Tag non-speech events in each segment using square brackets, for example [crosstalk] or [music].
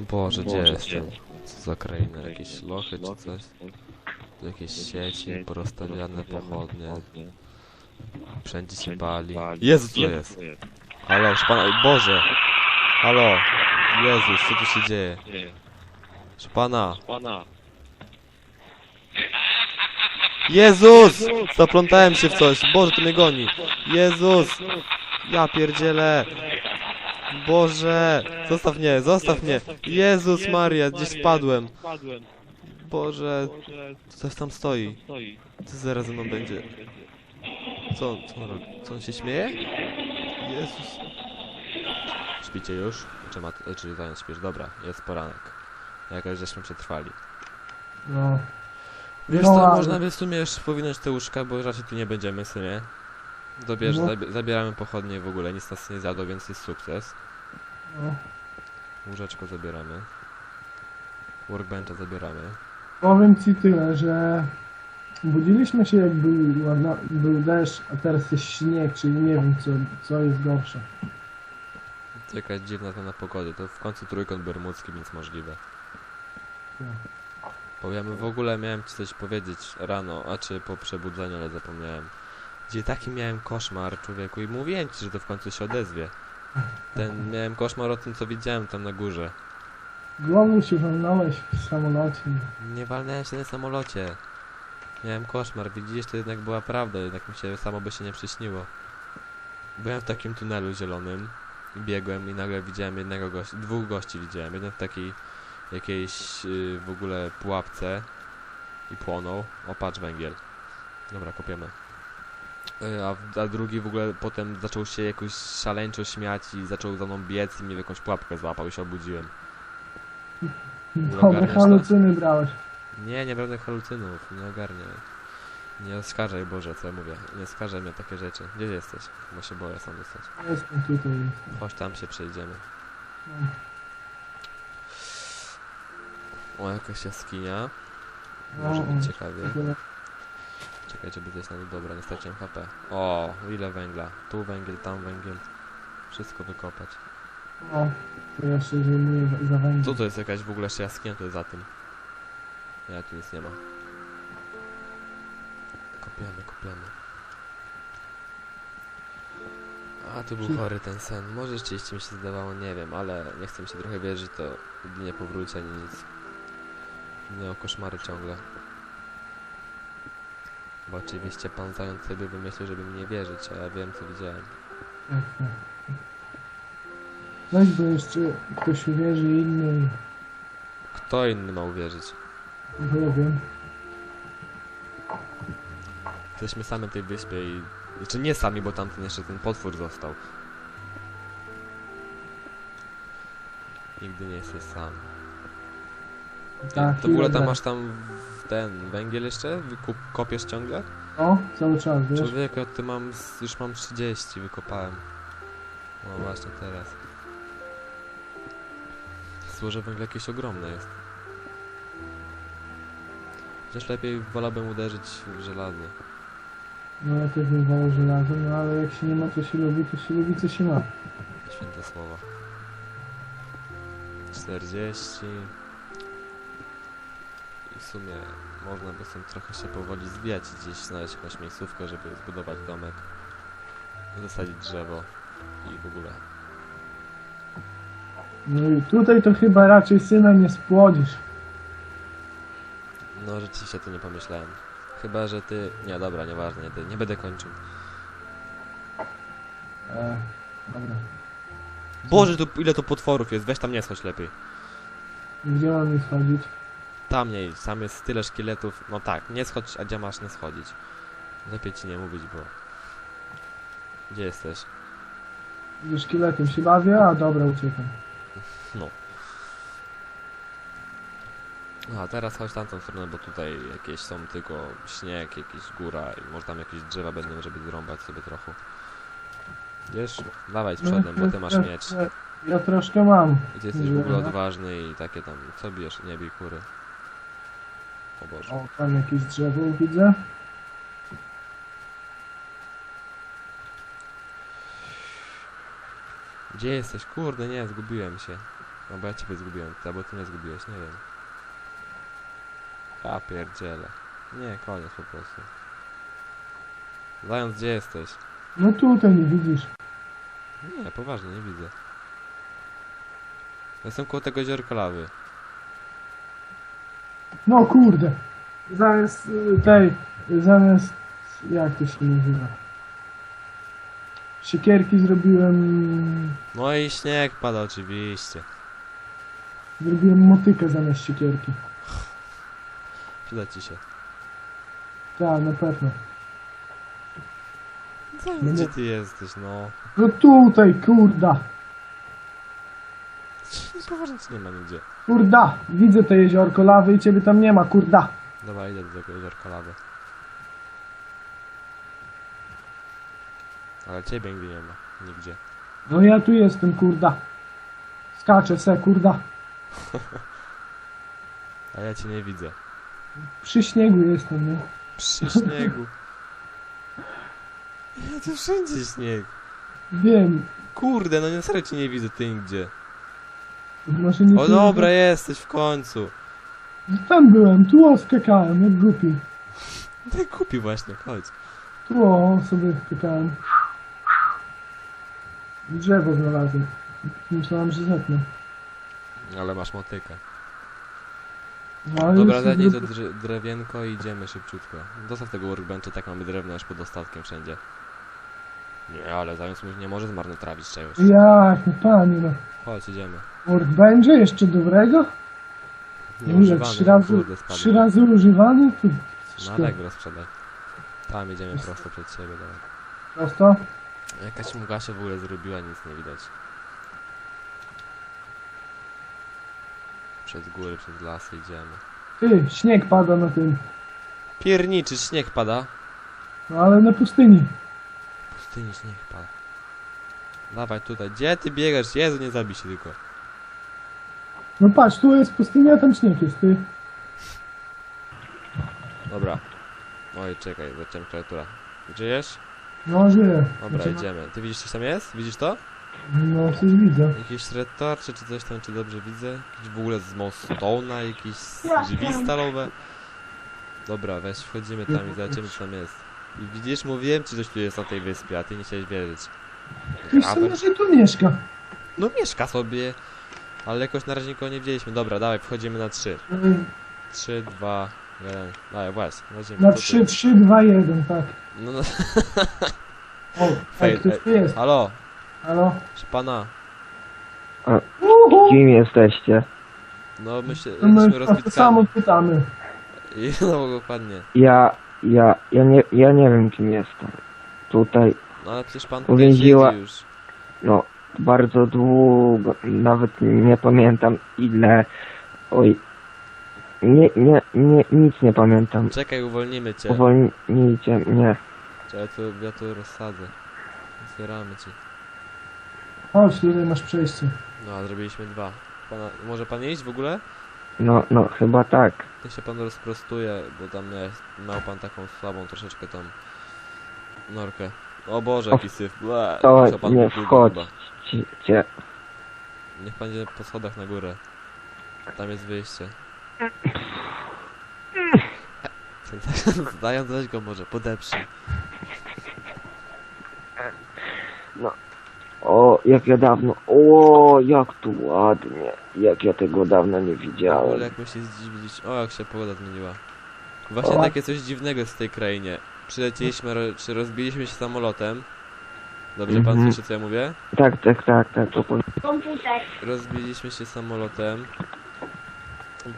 Boże, gdzie jestem? Co za kraina? Jakieś lochy czy coś? Tu Jakieś sieci, porozstawiane pochodnie. Wszędzie się bali. Jezu, co jest? Halo, proszę pana, Boże! Halo! Jezus, co tu się dzieje? Proszę pana! Pana, Jezus! Zaplątałem się w coś. Boże, to mnie goni. Jezus! Ja pierdzielę. Boże! Zostaw mnie, zostaw mnie. Jezus Maria, gdzieś spadłem. Spadłem. Boże, coś tam stoi. Co zaraz ze mną będzie? Co, co on robi? Co on się śmieje? Jezus. Śpicie już? Czy, ma, czy zając śpisz? Dobra, jest poranek. Jakoś żeśmy przetrwali. No. Wiesz No, co, ale- można by w sumie już powinąć te łóżka, bo raczej tu nie będziemy w sumie. Dobierz, No. zabi zabieramy pochodnie w ogóle, nic nas nie zjadło, więc jest sukces. no. Łóżeczko zabieramy. Workbencha zabieramy. Powiem ci tyle, że budziliśmy się jak był, ładno- był deszcz, a teraz jest śnieg, czyli nie wiem co, co jest gorsze. To jakaś dziwna zmiana pogody, to w końcu trójkąt bermudzki, więc możliwe. Tak. Powiem, w ogóle miałem ci coś powiedzieć rano, a czy po przebudzeniu, ale zapomniałem. Gdzie taki miałem koszmar, człowieku, i mówiłem ci, że to w końcu się odezwie. [laughs] Ten, miałem koszmar o tym, co widziałem tam na górze. Głową się walnąłeś w samolocie. Nie walnąłem się na samolocie. Miałem koszmar, widzisz, to jednak była prawda, jednak mi się samo by się nie przyśniło. Byłem w takim tunelu zielonym, biegłem i nagle widziałem jednego gościa, dwóch gości widziałem. Jeden w takiej jakiejś yy, w ogóle pułapce i płonął. O, patrz, węgiel. Dobra, kopiemy. Yy, a, a drugi w ogóle potem zaczął się jakoś szaleńczo śmiać i zaczął za mną biec i mnie w jakąś pułapkę złapał i się obudziłem. Dobre ogarniasz to? halucyny brałeś. Nie, nie będę halucynów, nie ogarnię. Nie oskarżaj Boże, co ja mówię. Nie oskarżaj mnie o takie rzeczy. Gdzie jesteś? Bo się boję sam dostać. Jestem tutaj. Jestem. Chodź tam się przejdziemy. No. O, jakaś jaskinia. No, Może być ciekawie. Tyle. Czekaj, żeby zejść na. Dobra, nie straciłem HP. O, ile węgla. Tu węgiel, tam węgiel. Wszystko wykopać. No, to ja się zajmuję za- za węgiel. Co to jest jakaś w ogóle jeszcze jaskinia tu jest za tym? Nie, tu nic nie ma. Kopiemy, kopiemy. A, tu był Czy- chory ten sen. Może rzeczywiście mi się zdawało, nie wiem, ale nie chcę mi się trochę wierzyć, to nigdy nie powrócę ani nic. Miał koszmary ciągle. Bo oczywiście pan zając sobie wymyślił, żeby mi nie wierzyć, a ja wiem co widziałem. [laughs] Tak. Weź, bo jeszcze ktoś uwierzy inny, Kto inny ma uwierzyć? ja wiem. Jesteśmy sami na tej wyspie i... Znaczy nie sami, bo tamten jeszcze ten potwór został. Nigdy nie jesteś sam. Tak, to w ogóle tam masz tam ten węgiel jeszcze? Wykup, kopiesz ciągle? O, cały czas, wiesz? Człowiek, ja ty mam, już mam 30, wykopałem. No właśnie teraz. Złoże węgla jakieś ogromne jest. Chociaż lepiej wolałbym uderzyć w żelazny. No ja też bym wolał żelazo, no ale jak się nie ma co się lubi, to się lubi co się ma. Święte słowa. 40. W sumie można by stąd trochę się powoli zwijać i gdzieś znaleźć jakąś miejscówkę, żeby zbudować domek. Zasadzić drzewo i w ogóle. No i tutaj to chyba raczej syna nie spłodzisz. No rzeczywiście to nie pomyślałem. Chyba, że ty... Nie, dobra, nieważne, nie, nie będę kończył. E, dobra. Boże, tu ile to potworów jest, weź tam nie schodź lepiej. Gdzie mam je schodzić? Tam nie idź, tam jest tyle szkieletów. No tak, nie schodź, a gdzie masz nie schodzić? Lepiej ci nie mówić, bo... Gdzie jesteś? Ze szkieletem się bawię, a dobra, uciekam. No. No, a teraz chodź tamtą stronę, bo tutaj jakieś są tylko śnieg, jakieś góra i może tam jakieś drzewa będą, żeby zrąbać sobie trochę. Wiesz? Dawaj z przodem, bo ty masz miecz. Ja, troszkę mam. I ty jesteś w ogóle odważny i takie tam, co bijesz? Nie bij kury. O Boże. O, tam jakieś drzewo widzę. Gdzie jesteś? Kurde, nie, zgubiłem się. No bo ja ciebie zgubiłem, ty, albo ty mnie zgubiłeś, nie wiem. Ja pierdzielę. Nie, koniec po prostu. Zając, gdzie jesteś? No tutaj nie widzisz. Nie, poważnie, nie widzę. Jestem koło tego jeziorka lawy. No kurde. Zamiast y, tej, zamiast, jak to się nazywa? Siekierki zrobiłem, No i śnieg pada oczywiście. zrobiłem motykę zamiast siekierki. Przyda ci się. Tak, na pewno. No gdzie ty jesteś, no? No tutaj, kurda. Poważnie ci nie ma nigdzie. Kurda, widzę to jeziorko lawy i ciebie tam nie ma, kurda. Dobra, idę do tego jeziorka lawy. Ale ciebie nigdzie nie ma. Nigdzie. No ja tu jestem, kurda. Skaczę se, kurda. [laughs] A ja cię nie widzę. Przy śniegu jestem, nie? Przy śniegu. Ja tu wszędzie śnieg. Wiem, Kurde, no nie serio cię nie widzę, ty nigdzie. O dobra, jesteś w końcu. Tam byłem, tu o skakałem, jak głupi. Ty kupi właśnie, chodź. Tu o sobie skakałem. Drzewo znalazłem. Myślałem, że zetnę. Ale masz motykę. No, ale Dobra, już to drewienko i idziemy szybciutko. Dostaw tego workbencha, tak mamy drewno aż pod ostatkiem wszędzie. Nie, ale zając mu nie może zmarnotrawić czegoś. Jak, no panie, no. Chodź, idziemy. Workbench'e jeszcze dobrego? Ile, Nieużywany, trzy razy, kurde, spadł. trzy razy używany? To Na. Allegro sprzedaj. Tam idziemy prosto przed siebie, dalej. Prosto? Jakaś mgła się w ogóle zrobiła, nic nie widać. Przez góry, przez lasy idziemy. Ty, śnieg pada na tym. Pierniczy, śnieg pada. No ale na pustyni. W pustyni śnieg pada. Dawaj tutaj, gdzie ty biegasz? Jezu, nie zabij się tylko. No patrz, tu jest pustynia, a tam śnieg jest, ty. Dobra. Oj, czekaj, zacząłem klawiatura. Żyjesz? No, żyje. Dobra, Znaczy, idziemy. Ty widzisz, coś tam jest? Widzisz to? No, coś widzę. Jakieś red torcze, czy coś tam, czy dobrze widzę? Jakieś w ogóle z Mostone'a, jakieś drzwi stalowe. Dobra, weź, wchodzimy tam i zobaczymy, co tam jest. I widzisz, mówiłem ci, coś tu jest na tej wyspie, a ty nie chciałeś wierzyć. Ktoś sobie, że tu mieszka. No mieszka sobie, ale jakoś na razie nikogo nie widzieliśmy. Dobra, dawaj, wchodzimy na trzy. Mm, Trzy, dwa, jeden. Dawaj, właśnie, wchodzimy. Na Co tu 3, jest? 3, 2, 1, tak. No, no, O, Fej- [laughs] ktoś tu jest. halo, Halo? proszę pana. Uhu. Kim jesteście? No, my się, No my jesteśmy o to samo pytamy. [laughs] I, no, dokładnie. Ja, ja, ja nie, ja nie wiem kim jestem. Tutaj, No, ale przecież pan tutaj Uwięziła- siedzi już. no, bardzo długo, nawet nie pamiętam ile, oj, nie, nie, nie, nic nie pamiętam. Czekaj, uwolnimy cię. Uwolnijcie mnie. Czekaj, tu, ja tu rozsadzę. Otwieramy ci. Chodź, tutaj masz przejście. No, a zrobiliśmy dwa. Pana, może pan iść w ogóle? No, no, chyba tak. Niech się pan rozprostuje, bo tam jest, miał pan taką słabą troszeczkę tą norkę. O Boże, jaki syf. Ble, To musiał pan nie chyba. Niech pan idzie po schodach na górę. Tam jest wyjście. [laughs] Zdając weź go może, podeprzyj. O, jak ja dawno, o, jak tu ładnie, jak ja tego dawno nie Ale widziałem. jak my się zdziwilić. O, jak się pogoda zmieniła. Właśnie O. takie coś dziwnego jest w tej krainie. Przylecieliśmy, ro, czy rozbiliśmy się samolotem. Dobrze pan Mhm. słyszy, co ja mówię? Tak, tak, tak, tak, to powiem. Komputer. Rozbiliśmy się samolotem.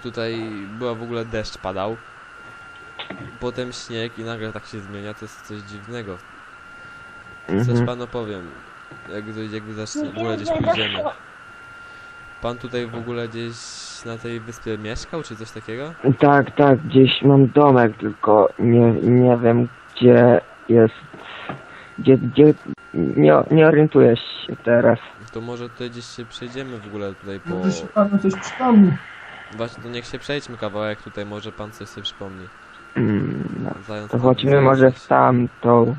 Tutaj była w ogóle deszcz padał. Potem śnieg i nagle tak się zmienia, to jest coś dziwnego. Coś Mhm. panu powiem. Jakby, jakby zacznie, w ogóle gdzieś pójdziemy. Pan tutaj w ogóle gdzieś na tej wyspie mieszkał, czy coś takiego? Tak, tak, gdzieś mam domek, tylko nie, nie wiem gdzie jest, gdzie, gdzie, nie, nie orientuję się teraz. To może tutaj gdzieś się przejdziemy w ogóle tutaj po... Może się panu coś przypomni. Właśnie, to niech się przejdźmy kawałek tutaj, może pan coś sobie przypomni. Mm, no. Zając To chodźmy może w tamtą.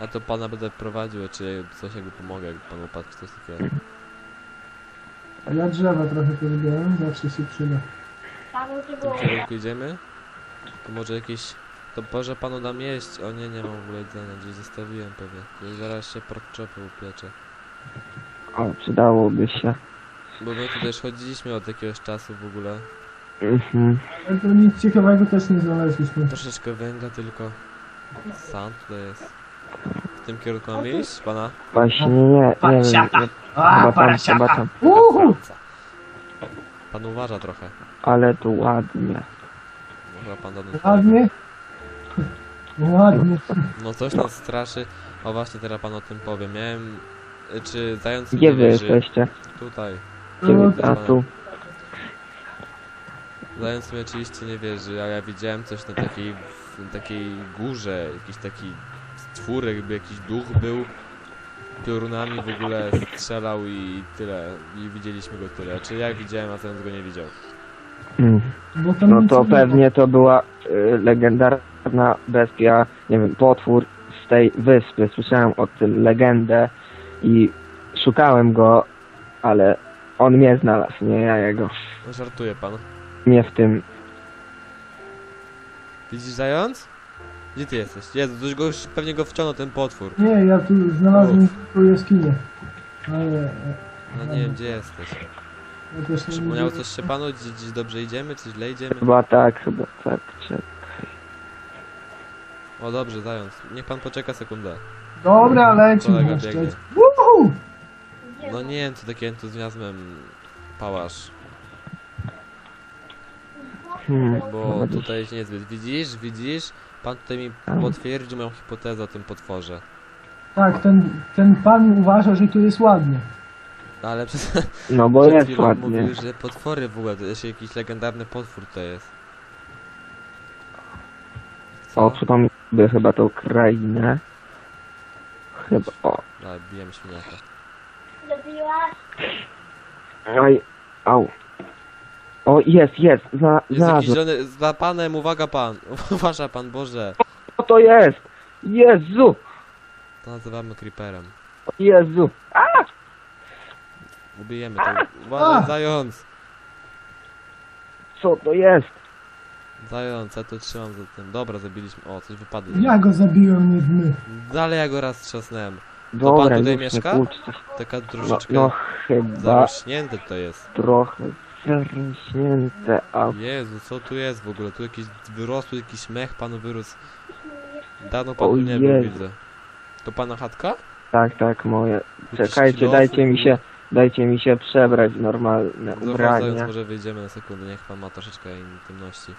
Ja to pana będę prowadził, czy coś jakby pomogę, jakby pan upadł, czy coś takiego. Ja drzewa trochę pozbieram, zawsze się przyda. W tym kierunku idziemy? To może jakieś... To może panu dam jeść? O nie, nie mam w ogóle jedzenia, gdzieś zostawiłem pewnie. Gdzieś zaraz się pork chopy upiecze. O, przydałoby się. Bo my tutaj już chodziliśmy od jakiegoś czasu w ogóle. Mhm. Ale to nic ciekawego też nie znaleźliśmy. Troszeczkę węgla tylko. Sand tutaj jest. W tym kierunku mamy iść, pana? Właśnie nie, nie wiem. Parasiata. nie- A, Chyba tam, chyba tam. Uhu! Pan uważa trochę. Ale tu ładnie. No, Chyba pan dawno... Ładnie. Ładnie. No coś nas straszy. O właśnie, teraz pan o tym powiem. Miałem... y, Czy zając Gdzie nie wy jesteście? Tutaj. Gdzie No, wy? A tu. Zając mi oczywiście nie wierzy, ale ja widziałem coś na takiej, na takiej górze, jakiś taki stwór, jakby jakiś duch był, piorunami w ogóle strzelał i tyle, i widzieliśmy go tyle. Czy ja widziałem, a Zając go nie widział. Mm. No to pewnie to była y, legendarna bestia, nie wiem, potwór z tej wyspy. Słyszałem o tym legendę i szukałem go, ale on mnie znalazł, nie ja jego. No, żartuje pan. Nie w tym. Widzisz Zając? Gdzie ty jesteś? Jezu, coś go, już- pewnie go wciągnął ten potwór. Nie, ja tu znalazłem tylko jaskinię. Ale No nie wiem, gdzie jesteś. ja też nie Przypomniało widzę. coś się panu? Gdzieś, gdzieś dobrze idziemy, czy źle idziemy? Chyba tak, chyba tak. Czekaj. O dobrze, Zając. Niech pan poczeka sekundę. Dobra, leci. Kolega jeszcze. biegnie. Uhu! No nie wiem, co taki entuzjazmem pałasz. Hmm, Bo tutaj się niezbyt. Widzisz, widzisz? Pan tutaj mi potwierdził moją hipotezę o tym potworze. Tak, ten, ten pan uważa, że tu jest ładnie. No ale przez No bo przed jest chwilą ładnie. mówił, że potwory w ogóle, to jest jakiś legendarny potwór to jest. O, Co? przypomnę sobie chyba tą krainę. Chyba, o. A, bijem śmiaka. Oj, au. O, jest, jest, zna, Jest jakiś znalazłem. zielony, za panem, uwaga pan! [laughs] Uważa pan, Boże! Co to jest? Jezu! To nazywamy creeperem. Jezu! Ubijemy to. Uważaj, zając! Co to jest? Zając, ja to trzymam za tym. Dobra, zabiliśmy. O, coś wypadło. Ja go zabiłem, nie my. Dalej ja go raz trzasnąłem. Dobra, tutaj już mieszka? nie kłóćcie się. Taka No, troszeczkę no chyba zarośnięte to jest. trochę zarośnięte, a Jezu, co tu jest w ogóle? Tu jakiś wyrosły, jakiś mech panu wyrósł. Dawno panu O nie był, widzę. To pana chatka? tak, tak, moje. Czekajcie, dajcie mi się, dajcie mi się przebrać w normalne ubranie. może wyjdziemy na sekundę, niech pan ma troszeczkę intymności.